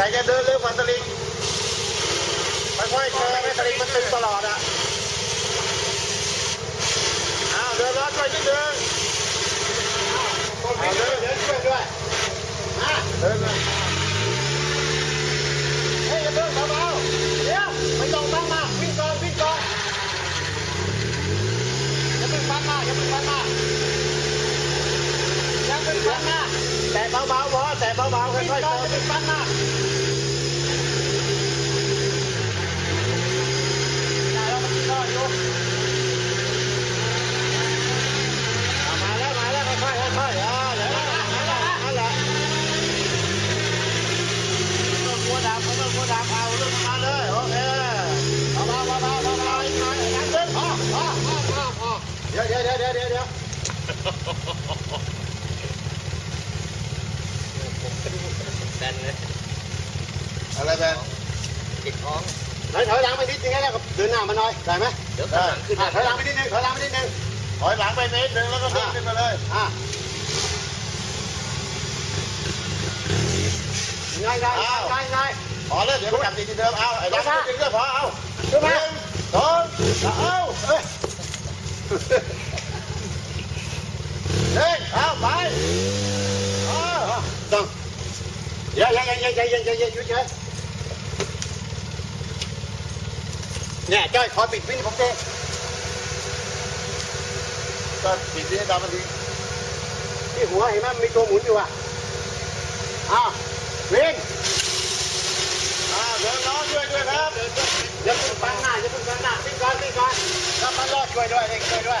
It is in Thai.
แต่จะเดินเร็วกว่าสลิงค่อยๆเจอให้สลิงมันตึงตลอดอะอ้าวเดินล้อช่วยนิดนึงเอาเดินเดินช่วยด้วยมาเดินเลยเฮ้ยอย่าเดินเบาๆเดี๋ยวไม่ต้องตั้งมาวิ่งก่อนวิ่งก่อนอย่าเพิ่งฟันมาอย่าเพิ่งฟันมาอย่าเพิ่งฟันมาแต่เบาๆ พอแต่เบาๆค่อยๆเดินอย่าเพิ่งฟันมาได้ แล้วมันรอดอยู่เอามาแล้วมาแล้วค่อยๆค่อยๆอ่าเดี๋ยวนะนั่นแหละนั่นแหละหัวดำหัวดำเอาเรื่องมาเลยโอเคเอามาเอามาเอามาอีกหน่อยนั่งเดินพอพอพอพอพอเดี๋ยวเดี๋ยวเดี๋ยวเดี๋ยวเดี๋ยวเดี๋ยวแบนเลยอะไรแบนติดท้องไหนถอยหลังไปนิดนึงแล้วก็เดินหน้ามาหน่อยได้ไหมเดี๋ยวข้างหลังขึ้นอะถอยหลังไปนิดนึงถอยหลังไปนิดนึงถอยหลังไปนิดนึงแล้วก็เดินขึ้นมาเลยอะง่ายง่ายง่ายง่ายพอแล้วเดี๋ยวกลับที่เดิมเอาไอ้ดังขึ้นเรื่อยพอเอาหนึ่งสองเอาเอ้ยเฮ้ยเอาไปอ๋อต้องเยังยังยังยังยังยังยังหยุดเฉยเนี่ยจ้อยขอปิดวินผมเองก็ปิดวินตามมันทีที่หัวเห็นไหมมีตัวหมุนอยู่อะอ้าววินอ้าวเดินล้อช่วยด้วยครับอย่าพิ่งฟังหน้าอย่าพิ่งฟังหน้าวิ่งก่อนวิ่งก่อนแล้วมันรอดช่วยด้วยเองช่วยด้วย